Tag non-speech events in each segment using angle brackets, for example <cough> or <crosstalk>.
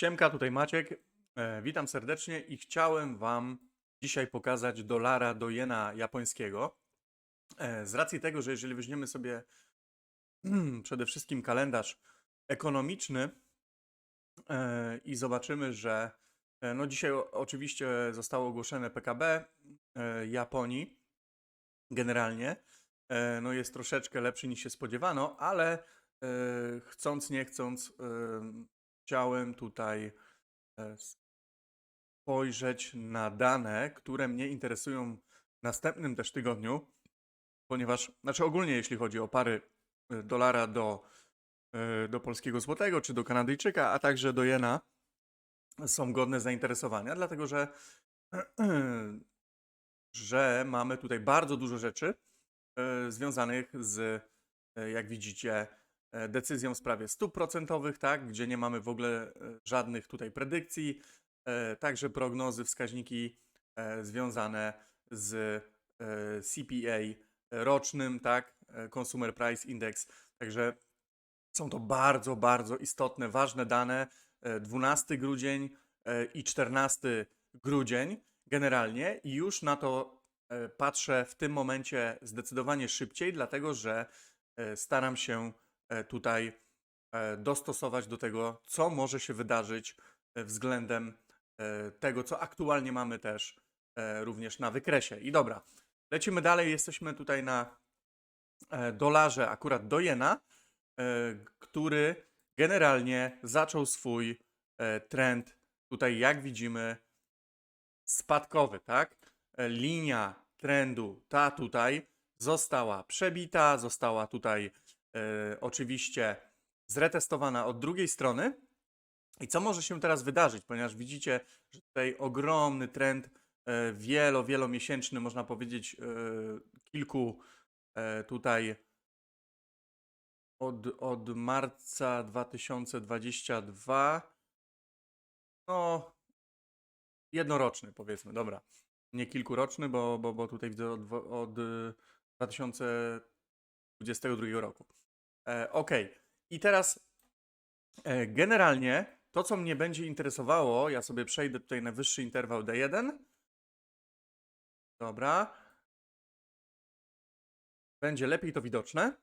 Siemka, tutaj Maciek. E, witam serdecznie i chciałem Wam dzisiaj pokazać dolara do jena japońskiego. E, z racji tego, że jeżeli weźmiemy sobie <clears throat> przede wszystkim kalendarz ekonomiczny e, i zobaczymy, że no dzisiaj oczywiście zostało ogłoszone PKB Japonii generalnie. No jest troszeczkę lepszy niż się spodziewano, ale chcąc nie chcąc chciałem tutaj e, spojrzeć na dane, które mnie interesują w następnym też tygodniu, ponieważ, znaczy ogólnie jeśli chodzi o pary e, dolara do, e, do polskiego złotego, czy do Kanadyjczyka, a także do jena, są godne zainteresowania, dlatego że, <clears throat> że mamy tutaj bardzo dużo rzeczy związanych z, jak widzicie, decyzją w sprawie stóp procentowych, tak, gdzie nie mamy w ogóle e, żadnych tutaj predykcji, e, także prognozy, wskaźniki e, związane z e, CPA rocznym, tak, e, Consumer Price Index, także są to bardzo, bardzo istotne, ważne dane. E, 12 grudzień e, i 14 grudzień generalnie i już na to e, patrzę w tym momencie zdecydowanie szybciej, dlatego że e, staram się e, tutaj e, dostosować do tego, co może się wydarzyć e, względem e, tego, co aktualnie mamy też e, również na wykresie. I dobra, lecimy dalej. Jesteśmy tutaj na e, dolarze akurat do jena, e, który generalnie zaczął swój e, trend tutaj, jak widzimy, spadkowy, tak? E, Linia trendu ta tutaj została przebita, została tutaj e, oczywiście zretestowana od drugiej strony. I co może się teraz wydarzyć, ponieważ widzicie, że tutaj ogromny trend e, wielo, wielomiesięczny, można powiedzieć, e, kilku tutaj od, od marca 2022, no jednoroczny powiedzmy, dobra. Nie kilkuroczny, bo, bo, bo tutaj widzę od, od y, 2022 roku. E, ok. I teraz e, generalnie to, co mnie będzie interesowało, ja sobie przejdę tutaj na wyższy interwał D1. Dobra. Będzie lepiej to widoczne.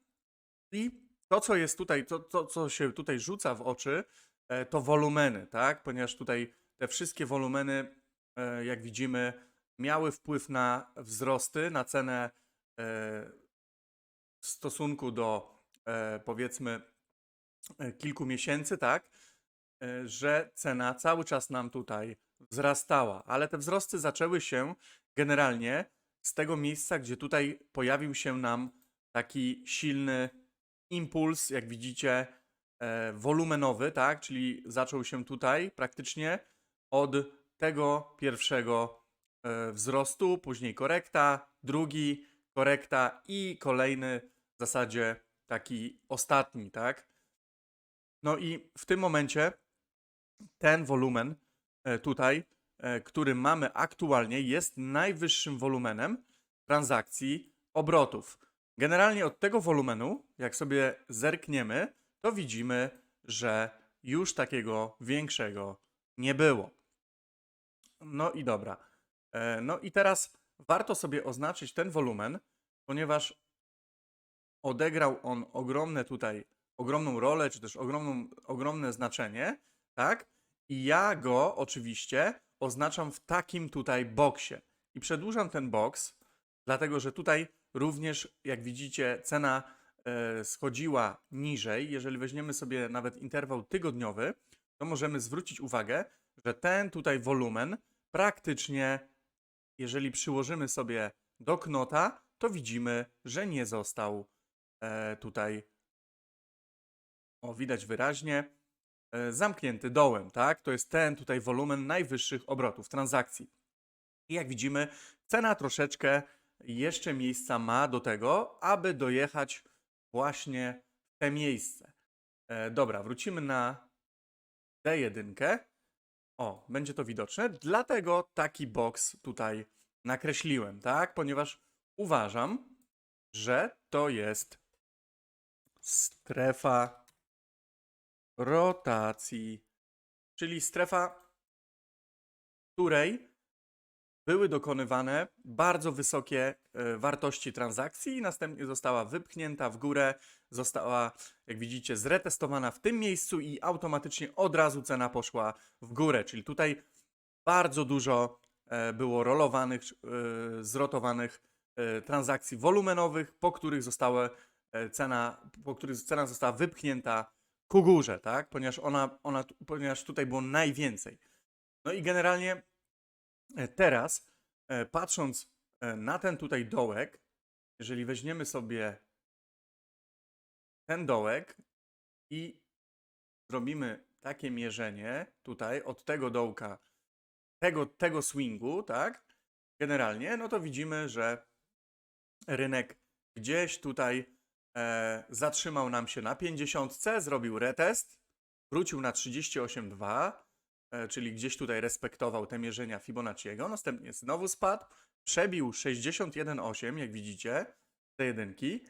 I to, co jest tutaj, to, to co się tutaj rzuca w oczy, e, to wolumeny, tak? Ponieważ tutaj te wszystkie wolumeny, jak widzimy, miały wpływ na wzrosty, na cenę w stosunku do e, powiedzmy e, kilku miesięcy, tak? E, Że cena cały czas nam tutaj wzrastała, ale te wzrosty zaczęły się generalnie z tego miejsca, gdzie tutaj pojawił się nam taki silny impuls, jak widzicie, e, wolumenowy, tak? Czyli zaczął się tutaj praktycznie od tego pierwszego e, wzrostu, później korekta, drugi korekta i kolejny w zasadzie taki ostatni, tak? No i w tym momencie ten wolumen e, tutaj, e, który mamy aktualnie, jest najwyższym wolumenem transakcji obrotów. Generalnie od tego wolumenu, jak sobie zerkniemy, to widzimy, że już takiego większego nie było. No i dobra. E, No i teraz warto sobie oznaczyć ten wolumen, ponieważ odegrał on ogromne tutaj, ogromną rolę, czy też ogromną, ogromne znaczenie, tak? I ja go oczywiście oznaczam w takim tutaj boksie. I przedłużam ten boks, dlatego że tutaj również, jak widzicie, cena e, schodziła niżej. Jeżeli weźmiemy sobie nawet interwał tygodniowy, to możemy zwrócić uwagę, że ten tutaj wolumen praktycznie, jeżeli przyłożymy sobie do knota, to widzimy, że nie został tutaj, o widać wyraźnie, e, zamknięty dołem, tak? To jest ten tutaj wolumen najwyższych obrotów transakcji. I jak widzimy, cena troszeczkę jeszcze miejsca ma do tego, aby dojechać właśnie w te miejsce. E, dobra, wrócimy na D1. O, będzie to widoczne, dlatego taki boks tutaj nakreśliłem, tak? Ponieważ uważam, że to jest strefa rotacji czyli strefa, w której były dokonywane bardzo wysokie e, wartości transakcji i następnie została wypchnięta w górę, została, jak widzicie, zretestowana w tym miejscu i automatycznie od razu cena poszła w górę. Czyli tutaj bardzo dużo e, było rolowanych, e, zrotowanych transakcji wolumenowych, po których została e, cena, po których cena została wypchnięta ku górze, tak? Ponieważ ona, ona, ponieważ tutaj było najwięcej. No i generalnie e, teraz, e, patrząc e, na ten tutaj dołek, jeżeli weźmiemy sobie ten dołek i zrobimy takie mierzenie tutaj od tego dołka, tego, tego swingu, tak? Generalnie, no to widzimy, że rynek gdzieś tutaj e, zatrzymał nam się na 50, zrobił retest, wrócił na 38,2, e, czyli gdzieś tutaj respektował te mierzenia Fibonacciego, następnie znowu spadł, przebił 61,8, jak widzicie, te jedynki,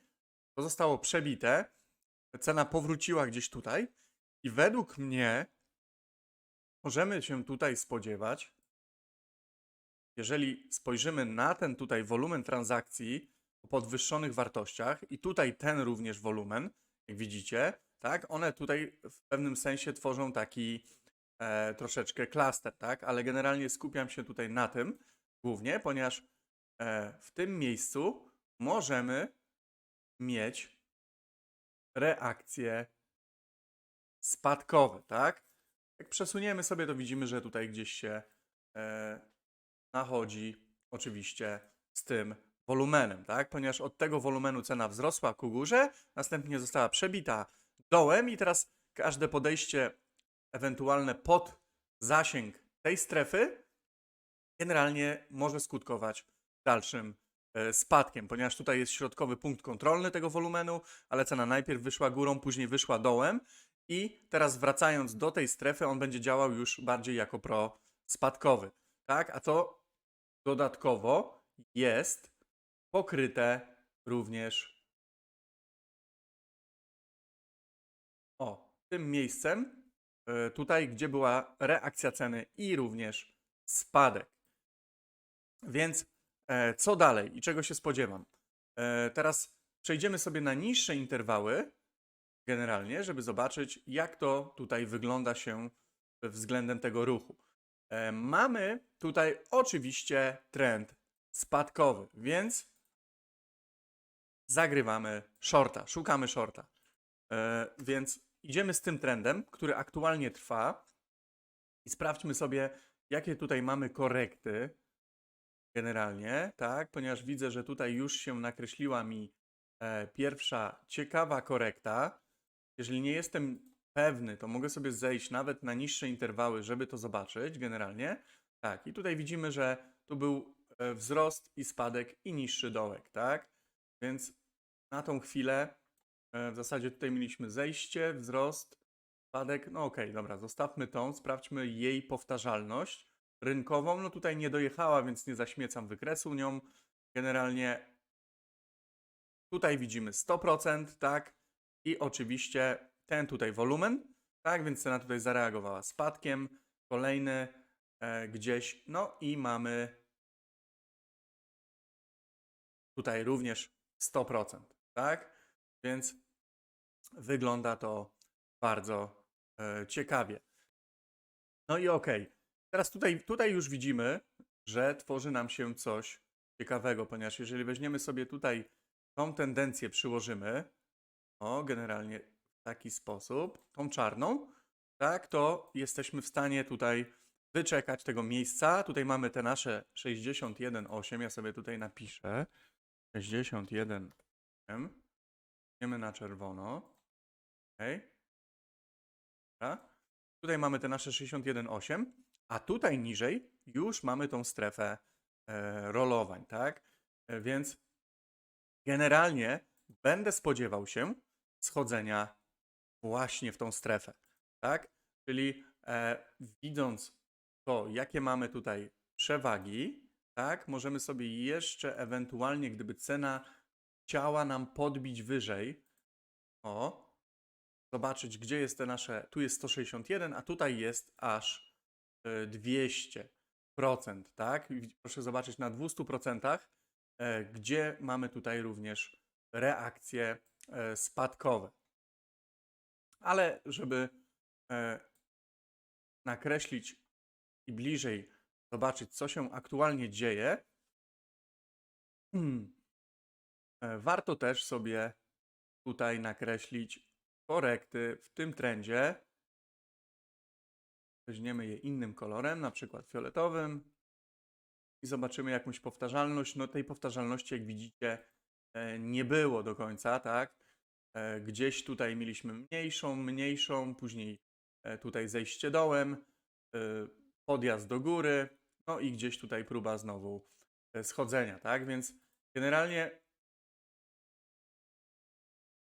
to zostało przebite, cena powróciła gdzieś tutaj i według mnie możemy się tutaj spodziewać, jeżeli spojrzymy na ten tutaj wolumen transakcji o podwyższonych wartościach i tutaj ten również wolumen, jak widzicie, tak, one tutaj w pewnym sensie tworzą taki e, troszeczkę klaster, tak, ale generalnie skupiam się tutaj na tym głównie, ponieważ e, w tym miejscu możemy mieć reakcje spadkowe, tak? Jak przesuniemy sobie, to widzimy, że tutaj gdzieś się e, nachodzi oczywiście z tym wolumenem, tak? Ponieważ od tego wolumenu cena wzrosła ku górze, następnie została przebita dołem i teraz każde podejście ewentualne pod zasięg tej strefy generalnie może skutkować dalszym e, spadkiem, ponieważ tutaj jest środkowy punkt kontrolny tego wolumenu, ale cena najpierw wyszła górą, później wyszła dołem i teraz wracając do tej strefy, on będzie działał już bardziej jako pro spadkowy, tak? A to dodatkowo jest pokryte również o, tym miejscem, e, tutaj, gdzie była reakcja ceny i również spadek. Więc e, co dalej i czego się spodziewam? E, teraz przejdziemy sobie na niższe interwały, generalnie, żeby zobaczyć, jak to tutaj wygląda się względem tego ruchu. Mamy tutaj oczywiście trend spadkowy, więc zagrywamy shorta, szukamy shorta. E, Więc idziemy z tym trendem, który aktualnie trwa i sprawdźmy sobie, jakie tutaj mamy korekty generalnie, tak? Ponieważ widzę, że tutaj już się nakreśliła mi e, pierwsza ciekawa korekta. Jeżeli nie jestem pewny, to mogę sobie zejść nawet na niższe interwały, żeby to zobaczyć generalnie. Tak, i tutaj widzimy, że tu był e, wzrost i spadek i niższy dołek, tak? Więc na tą chwilę e, w zasadzie tutaj mieliśmy zejście, wzrost, spadek. No okej, dobra, zostawmy tą, sprawdźmy jej powtarzalność rynkową. No tutaj nie dojechała, więc nie zaśmiecam wykresu nią. Generalnie tutaj widzimy 100%, tak? I oczywiście ten tutaj wolumen, tak? Więc cena tutaj zareagowała spadkiem. Kolejny e, gdzieś, no i mamy tutaj również 100%, tak? Więc wygląda to bardzo e, ciekawie. No i okej. Teraz tutaj, tutaj już widzimy, że tworzy nam się coś ciekawego, ponieważ jeżeli weźmiemy sobie tutaj tą tendencję, przyłożymy, o, generalnie w taki sposób, tą czarną, tak, to jesteśmy w stanie tutaj wyczekać tego miejsca. Tutaj mamy te nasze 61,8, ja sobie tutaj napiszę 61,8, idziemy na czerwono, ok. Tutaj mamy te nasze 61,8, a tutaj niżej już mamy tą strefę e, rolowań, tak? E, więc generalnie będę spodziewał się schodzenia właśnie w tą strefę, tak? Czyli e, widząc to, jakie mamy tutaj przewagi, tak? Możemy sobie jeszcze ewentualnie, gdyby cena chciała nam podbić wyżej, o, zobaczyć, gdzie jest te nasze. Tu jest 161, a tutaj jest aż e, 200%, tak? I Proszę zobaczyć na 200%, e, gdzie mamy tutaj również reakcje e, spadkowe. Ale żeby e, nakreślić i bliżej zobaczyć, co się aktualnie dzieje, hmm, e, warto też sobie tutaj nakreślić korekty w tym trendzie. Weźmiemy je innym kolorem, na przykład fioletowym i zobaczymy jakąś powtarzalność. No tej powtarzalności, jak widzicie, e, nie było do końca, tak? E, Gdzieś tutaj mieliśmy mniejszą, mniejszą, później tutaj zejście dołem, podjazd do góry, no i gdzieś tutaj próba znowu e, schodzenia, tak? Więc generalnie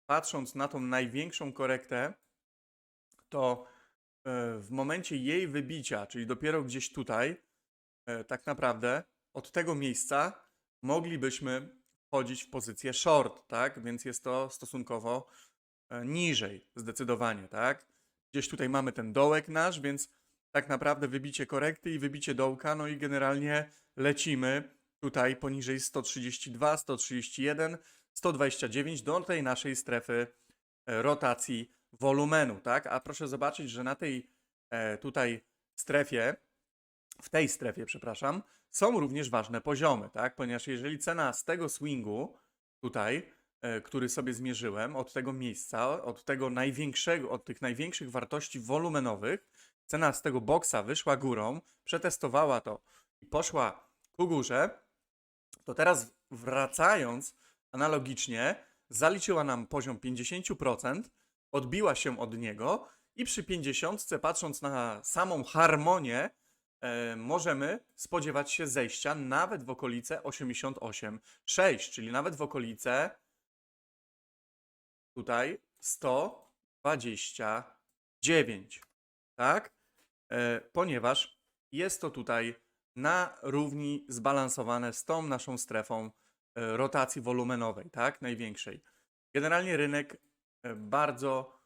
patrząc na tą największą korektę, to e, w momencie jej wybicia, czyli dopiero gdzieś tutaj, e, tak naprawdę od tego miejsca moglibyśmy wchodzić w pozycję short, tak? Więc jest to stosunkowo niżej, zdecydowanie, tak? Gdzieś tutaj mamy ten dołek nasz, więc tak naprawdę wybicie korekty i wybicie dołka, no i generalnie lecimy tutaj poniżej 132, 131, 129 do tej naszej strefy e, rotacji wolumenu, tak? A proszę zobaczyć, że na tej e, tutaj strefie, w tej strefie, przepraszam, są również ważne poziomy, tak? Ponieważ jeżeli cena z tego swingu tutaj, e, który sobie zmierzyłem, od tego miejsca, od tego największego, od tych największych wartości wolumenowych, cena z tego boksa wyszła górą, przetestowała to i poszła ku górze, to teraz wracając analogicznie, zaliczyła nam poziom 50%, odbiła się od niego i przy 50, patrząc na samą harmonię, e, możemy spodziewać się zejścia nawet w okolice 88,6, czyli nawet w okolice tutaj 129, tak? E, ponieważ jest to tutaj na równi zbalansowane z tą naszą strefą e, rotacji wolumenowej, tak? Największej. Generalnie rynek e, bardzo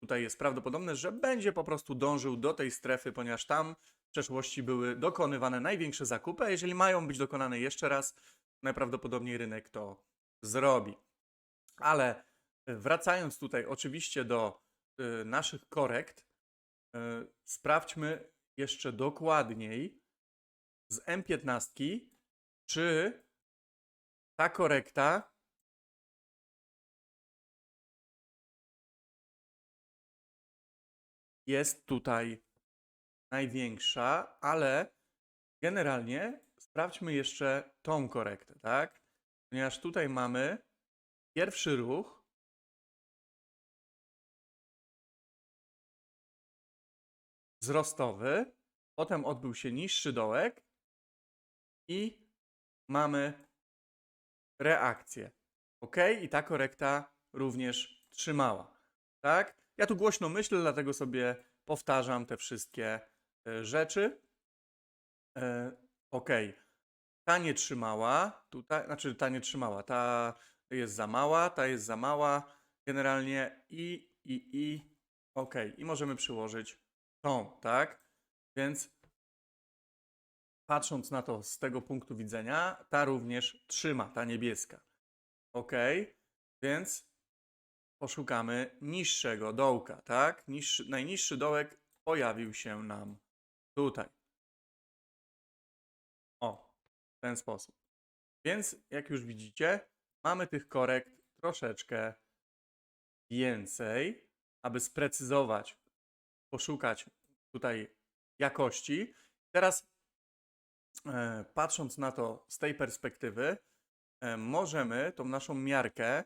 tutaj jest prawdopodobne, że będzie po prostu dążył do tej strefy, ponieważ tam w przeszłości były dokonywane największe zakupy, a jeżeli mają być dokonane jeszcze raz, najprawdopodobniej rynek to zrobi. Ale wracając tutaj oczywiście do naszych korekt, sprawdźmy jeszcze dokładniej z M15, czy ta korekta jest tutaj największa, ale generalnie sprawdźmy jeszcze tą korektę, tak? Ponieważ tutaj mamy pierwszy ruch. Wzrostowy, potem odbył się niższy dołek i mamy reakcję. OK? I ta korekta również trzymała. Tak? Ja tu głośno myślę, dlatego sobie powtarzam te wszystkie e, rzeczy. E, OK. Ta nie trzymała, tutaj, znaczy ta nie trzymała, ta jest za mała, ta jest za mała, generalnie i, i, i, OK. I możemy przyłożyć tą, tak? Więc patrząc na to z tego punktu widzenia, ta również trzyma, ta niebieska. OK, więc poszukamy niższego dołka, tak? Niższy, najniższy dołek pojawił się nam tutaj. O, w ten sposób. Więc jak już widzicie, mamy tych korekt troszeczkę więcej, aby sprecyzować, poszukać tutaj jakości. Teraz e, patrząc na to z tej perspektywy, e, możemy tą naszą miarkę,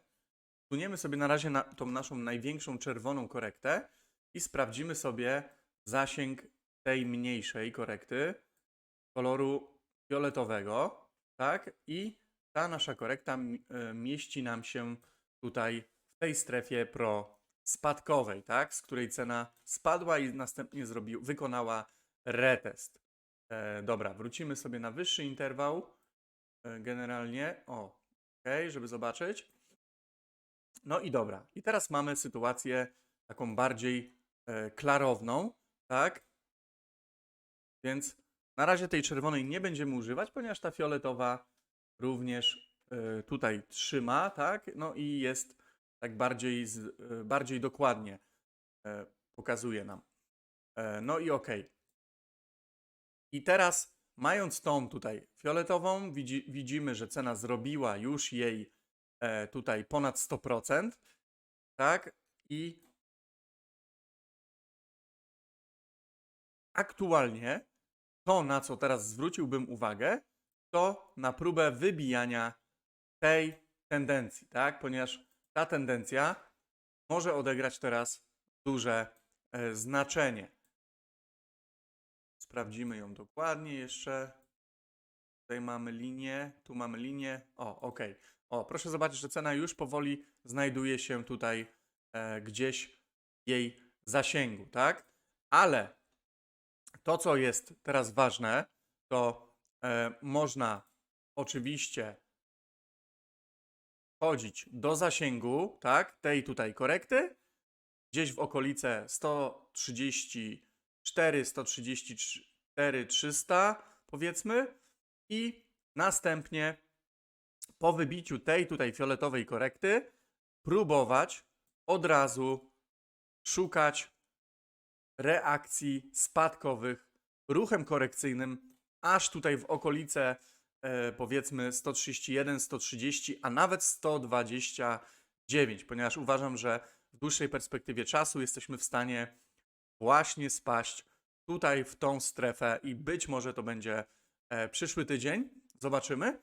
suniemy sobie na razie na tą naszą największą czerwoną korektę i sprawdzimy sobie zasięg tej mniejszej korekty koloru fioletowego, tak? I ta nasza korekta e, mieści nam się tutaj w tej strefie pro spadkowej, tak? Z której cena spadła i następnie zrobił, wykonała retest. E, dobra, wrócimy sobie na wyższy interwał. E, generalnie, o, ok, żeby zobaczyć. No i dobra. I teraz mamy sytuację taką bardziej e, klarowną, tak? Więc na razie tej czerwonej nie będziemy używać, ponieważ ta fioletowa również e, tutaj trzyma, tak? No i jest tak bardziej, e, bardziej dokładnie e, pokazuje nam. E, No i okej. I teraz, mając tą tutaj fioletową, widzi, widzimy, że cena zrobiła już jej tutaj ponad 100%, tak? I aktualnie to, na co teraz zwróciłbym uwagę, to na próbę wybijania tej tendencji, tak? Ponieważ ta tendencja może odegrać teraz duże e, znaczenie. Sprawdzimy ją dokładnie jeszcze. Tutaj mamy linię, tu mamy linię. O, ok. O, proszę zobaczyć, że cena już powoli znajduje się tutaj e, gdzieś jej zasięgu, tak? Ale to, co jest teraz ważne, to e, można oczywiście do zasięgu, tak? Tej tutaj korekty, gdzieś w okolice 134, 134, 300 powiedzmy i następnie po wybiciu tej tutaj fioletowej korekty próbować od razu szukać reakcji spadkowych ruchem korekcyjnym aż tutaj w okolice powiedzmy 131, 130, a nawet 129, ponieważ uważam, że w dłuższej perspektywie czasu jesteśmy w stanie właśnie spaść tutaj w tą strefę i być może to będzie e, przyszły tydzień. Zobaczymy.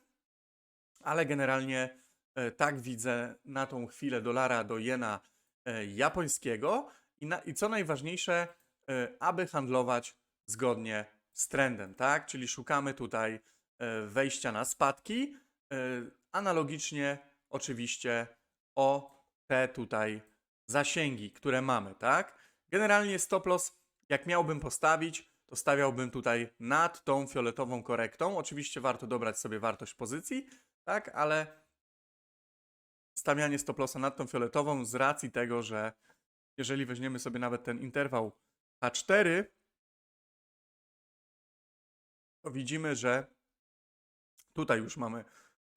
Ale generalnie e, tak widzę na tą chwilę dolara do jena e, japońskiego i, na, i co najważniejsze, e, aby handlować zgodnie z trendem, tak? Czyli szukamy tutaj e, wejścia na spadki, e, analogicznie oczywiście o te tutaj zasięgi, które mamy, tak? Generalnie stop loss, jak miałbym postawić, to stawiałbym tutaj nad tą fioletową korektą. Oczywiście warto dobrać sobie wartość pozycji, tak? Ale stawianie stop lossa nad tą fioletową z racji tego, że jeżeli weźmiemy sobie nawet ten interwał H4, to widzimy, że tutaj już mamy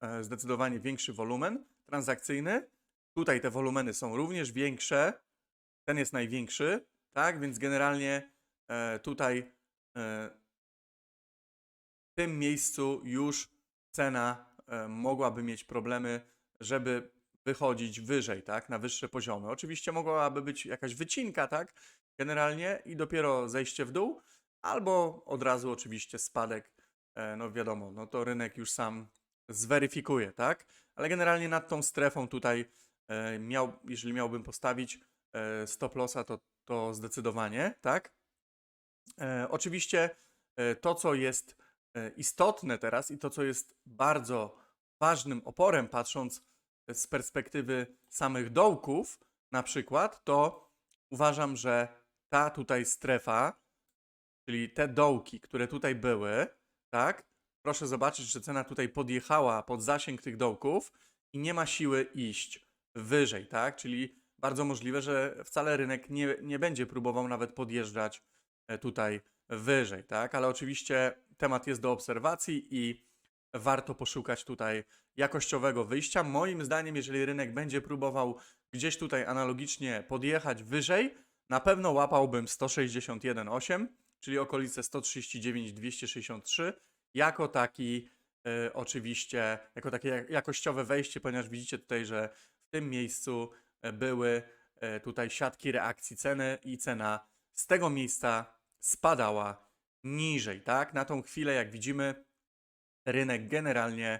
e, zdecydowanie większy wolumen transakcyjny. Tutaj te wolumeny są również większe. Ten jest największy, tak? Więc generalnie e, tutaj e, w tym miejscu już cena mogłaby mieć problemy, żeby wychodzić wyżej, tak? Na wyższe poziomy. Oczywiście mogłaby być jakaś wycinka, tak? Generalnie i dopiero zejście w dół, albo od razu oczywiście spadek. E, no wiadomo, no to rynek już sam zweryfikuje, tak? Ale generalnie nad tą strefą tutaj e, miał, jeżeli miałbym postawić e, stop lossa, to, to zdecydowanie, tak? Oczywiście to, co jest istotne teraz i to, co jest bardzo ważnym oporem, patrząc z perspektywy samych dołków, na przykład, to uważam, że ta tutaj strefa, czyli te dołki, które tutaj były, tak? Proszę zobaczyć, że cena tutaj podjechała pod zasięg tych dołków i nie ma siły iść wyżej, tak? Czyli bardzo możliwe, że wcale rynek nie, nie będzie próbował nawet podjeżdżać e, tutaj wyżej, tak? Ale oczywiście temat jest do obserwacji i warto poszukać tutaj jakościowego wyjścia. Moim zdaniem, jeżeli rynek będzie próbował gdzieś tutaj analogicznie podjechać wyżej, na pewno łapałbym 161,8, czyli okolice 139,263, jako taki e, oczywiście, jako takie jak- jakościowe wejście, ponieważ widzicie tutaj, że w tym miejscu e, były e, tutaj siatki reakcji ceny i cena z tego miejsca spadała niżej, tak? Na tą chwilę, jak widzimy, rynek generalnie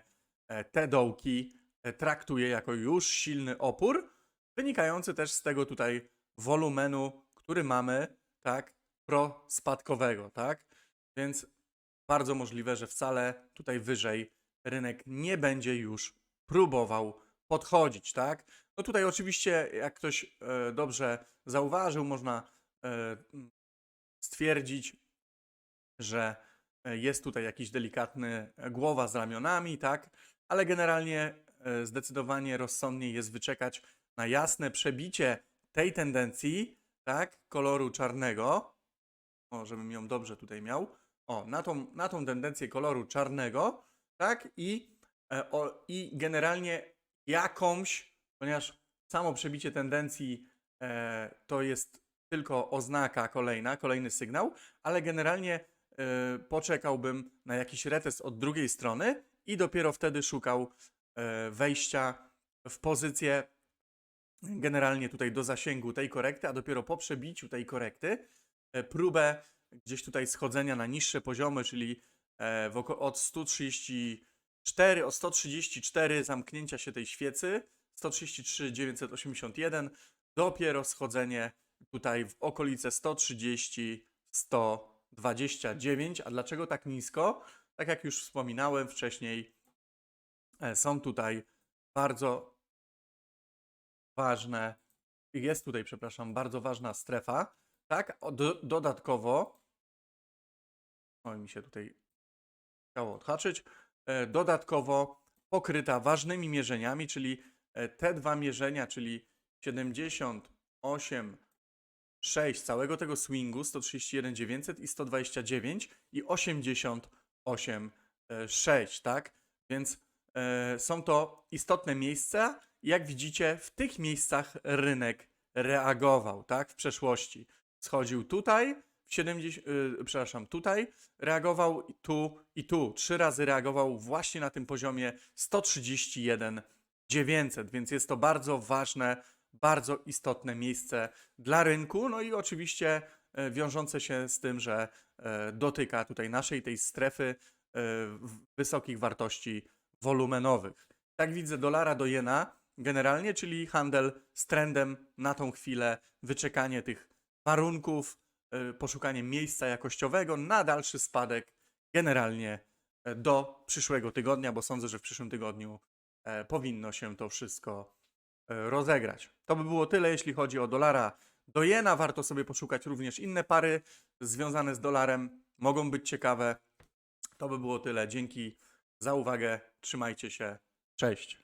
te dołki traktuje jako już silny opór, wynikający też z tego tutaj wolumenu, który mamy, tak, prospadkowego, tak? Więc bardzo możliwe, że wcale tutaj wyżej rynek nie będzie już próbował podchodzić, tak? No tutaj oczywiście, jak ktoś e, dobrze zauważył, można e, stwierdzić, że e, jest tutaj jakiś delikatny głowa z ramionami, tak? Ale generalnie zdecydowanie rozsądniej jest wyczekać na jasne przebicie tej tendencji, tak, koloru czarnego, o, żebym ją dobrze tutaj miał, o, na tą, na tą tendencję koloru czarnego, tak, i, e, o, i generalnie jakąś, ponieważ samo przebicie tendencji e, to jest tylko oznaka kolejna, kolejny sygnał, ale generalnie e, poczekałbym na jakiś retest od drugiej strony i dopiero wtedy szukał e, wejścia w pozycję generalnie tutaj do zasięgu tej korekty, a dopiero po przebiciu tej korekty próbę gdzieś tutaj schodzenia na niższe poziomy, czyli e, od 134, od 134 zamknięcia się tej świecy, 133 981, dopiero schodzenie tutaj w okolice 130, 129. A dlaczego tak nisko? Tak jak już wspominałem wcześniej, e, są tutaj bardzo ważne, jest tutaj, przepraszam, bardzo ważna strefa, tak? Dodatkowo, oj mi się tutaj chciało odhaczyć, e, dodatkowo pokryta ważnymi mierzeniami, czyli e, te dwa mierzenia, czyli 78, 6 całego tego swingu, 131 900 i 129 i 88, e, 6, tak? Więc e, są to istotne miejsca. Jak widzicie, w tych miejscach rynek reagował, tak? W przeszłości. Schodził tutaj, w 70, y, przepraszam, tutaj reagował, tu i tu. Trzy razy reagował właśnie na tym poziomie 131 900, więc jest to bardzo ważne, bardzo istotne miejsce dla rynku. No i oczywiście e, wiążące się z tym, że e, dotyka tutaj naszej tej strefy e, wysokich wartości wolumenowych. Tak widzę dolara do jena generalnie, czyli handel z trendem na tą chwilę, wyczekanie tych warunków, e, poszukanie miejsca jakościowego na dalszy spadek generalnie e, do przyszłego tygodnia, bo sądzę, że w przyszłym tygodniu e, powinno się to wszystko rozegrać. To by było tyle, jeśli chodzi o dolara do jena. Warto sobie poszukać również inne pary związane z dolarem. Mogą być ciekawe. To by było tyle. Dzięki za uwagę. Trzymajcie się. Cześć.